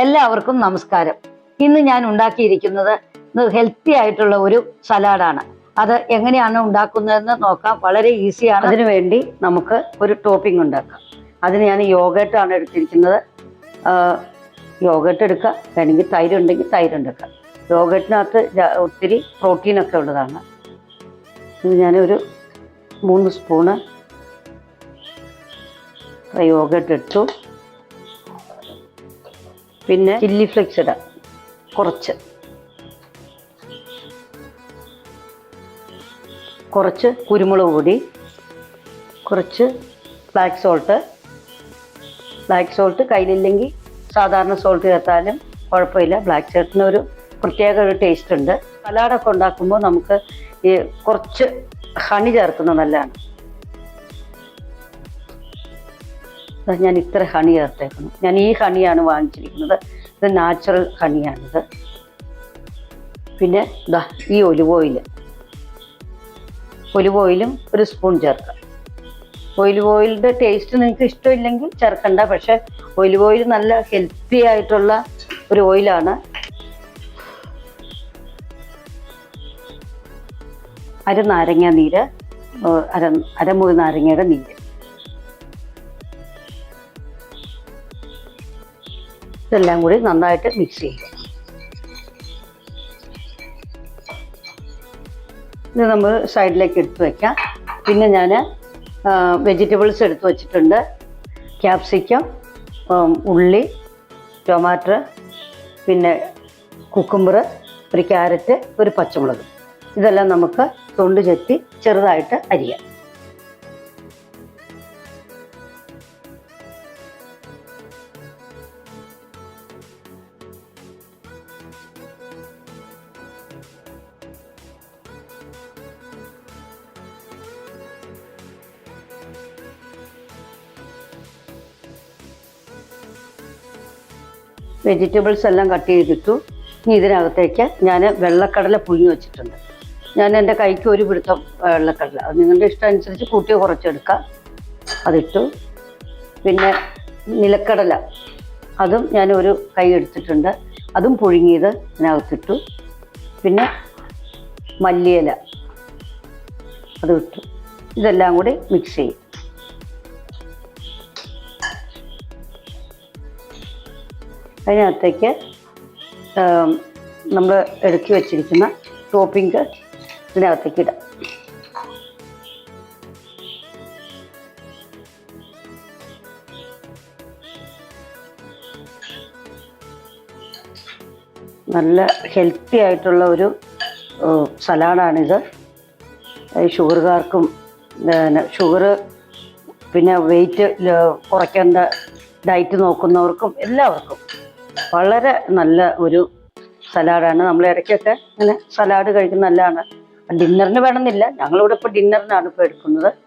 എല്ലാവർക്കും നമസ്കാരം. ഇന്ന് ഞാൻ ഉണ്ടാക്കിയിരിക്കുന്നത് ഹെൽത്തി ആയിട്ടുള്ള ഒരു സലാഡാണ് അത് എങ്ങനെയാണ് ഉണ്ടാക്കുന്നതെന്ന് നോക്കാം. വളരെ ഈസിയാണ് അതിനു വേണ്ടി നമുക്ക് ഒരു ടോപ്പിംഗ് ഉണ്ടാക്കാം. അതിന് ഞാൻ യോഗട്ടാണ് എടുത്തിരിക്കുന്നത്. യോഗട്ട് എടുക്കുക. വേണമെങ്കിൽ തൈര് ഉണ്ടെങ്കിൽ തൈര് എടുക്കുക. യോഗട്ടിനകത്ത് ഒത്തിരി പ്രോട്ടീനൊക്കെ ഉള്ളതാണ്. ഇത് ഞാനൊരു മൂന്ന് സ്പൂണ് യോഗട്ട് ഇട്ടു. പിന്നെ ചില്ലി ഫ്ലെക്സ് ഇടാം. കുറച്ച്. കുറച്ച് കുരുമുളക് പൊടി കുറച്ച് ബ്ലാക്ക് സോൾട്ട് ബ്ലാക്ക് സോൾട്ട് കയ്യിലില്ലെങ്കിൽ സാധാരണ സോൾട്ട് ചേർത്താലും കുഴപ്പമില്ല. ബ്ലാക്ക് സോൾട്ടിന് ഒരു പ്രത്യേക ഒരു ടേസ്റ്റ് ഉണ്ട്. സലാഡൊക്കെ ഉണ്ടാക്കുമ്പോൾ നമുക്ക് ഈ കുറച്ച് ഹണി ചേർക്കുന്നത് നല്ലതാണ്. ഞാൻ ഇത്ര ഹണി ചേർത്തേക്കണം ഞാൻ ഈ ഹണിയാണ് വാങ്ങിച്ചിരിക്കുന്നത്. ഇത് നാച്ചുറൽ ഹണിയാണിത്. പിന്നെ ദാ ഈ ഒലിവ് ഓയിൽ ഒലിവ് ഓയിലും ഒരു സ്പൂൺ ചേർക്കാം. ഒലിവ് ഓയിലിന്റെ ടേസ്റ്റ് നിങ്ങൾക്ക് ഇഷ്ടമില്ലെങ്കിൽ ചേർക്കണ്ട. പക്ഷെ ഒലിവ് ഓയിൽ നല്ല ഹെൽത്തി ആയിട്ടുള്ള ഒരു ഓയിലാണ്. അര നാരങ്ങ നീര് അര അരമുറി നാരങ്ങയുടെ നീര്. ഇതെല്ലാം കൂടി നന്നായിട്ട് മിക്സ് ചെയ്യുക ഇത് നമ്മൾ സൈഡിലേക്ക് എടുത്ത് വയ്ക്കാം പിന്നെ ഞാൻ വെജിറ്റബിൾസ് എടുത്ത് വച്ചിട്ടുണ്ട്. ക്യാപ്സിക്കം ഉള്ളി ടൊമാറ്റോ പിന്നെ കുക്കുമ്പർ ഒരു ക്യാരറ്റ് ഒരു പച്ചമുളക്. ഇതെല്ലാം നമുക്ക് തൊണ്ട് ചെത്തി ചെറുതായിട്ട് അരിയാം. വെജിറ്റബിൾസ് എല്ലാം കട്ട് ചെയ്തിട്ടു. ഇനി ഇതിനകത്തേക്ക് ഞാൻ വെള്ളക്കടല പുഴുങ്ങി വെച്ചിട്ടുണ്ട്. ഞാൻ എന്റെ കൈക്ക് ഒരു പിടുത്തം വെള്ളക്കടല. അത് നിങ്ങളുടെ ഇഷ്ടം അനുസരിച്ച് കൂട്ടി കുറച്ചെടുക്കാം. അതിട്ടു. പിന്നെ നിലക്കടല. അതും ഞാൻ ഒരു കൈ എടുത്തിട്ടുണ്ട്. അതും പുഴുങ്ങിയത് ഇതിനകത്തിട്ടു. പിന്നെ മല്ലിയില. അത് ഇട്ടു. ഇതെല്ലാം കൂടി മിക്സ് ചെയ്യും. അതിനകത്തേക്ക് നമ്മൾ എടുക്കി വെച്ചിരിക്കുന്ന ടോപ്പിംഗ് ഇതിനകത്തേക്ക് ഇടാം. നല്ല ഹെൽത്തി ആയിട്ടുള്ള ഒരു സലാഡാണിത്. ഷുഗറുകാർക്കും പിന്നെ ഷുഗർ പിന്നെ വെയിറ്റ് കുറയ്ക്കേണ്ട ഡയറ്റ് നോക്കുന്നവർക്കും എല്ലാവർക്കും വളരെ നല്ല ഒരു സലാഡാണ്. നമ്മൾ ഇടയ്ക്കൊക്കെ ഇങ്ങനെ സലാഡ് കഴിക്കുന്ന നല്ലതാണ് ഡിന്നറിന് വേണമെന്നില്ല. ഞങ്ങളിവിടെ ഇപ്പോൾ ഡിന്നറിനാണ് ഇപ്പോൾ എടുക്കുന്നത്.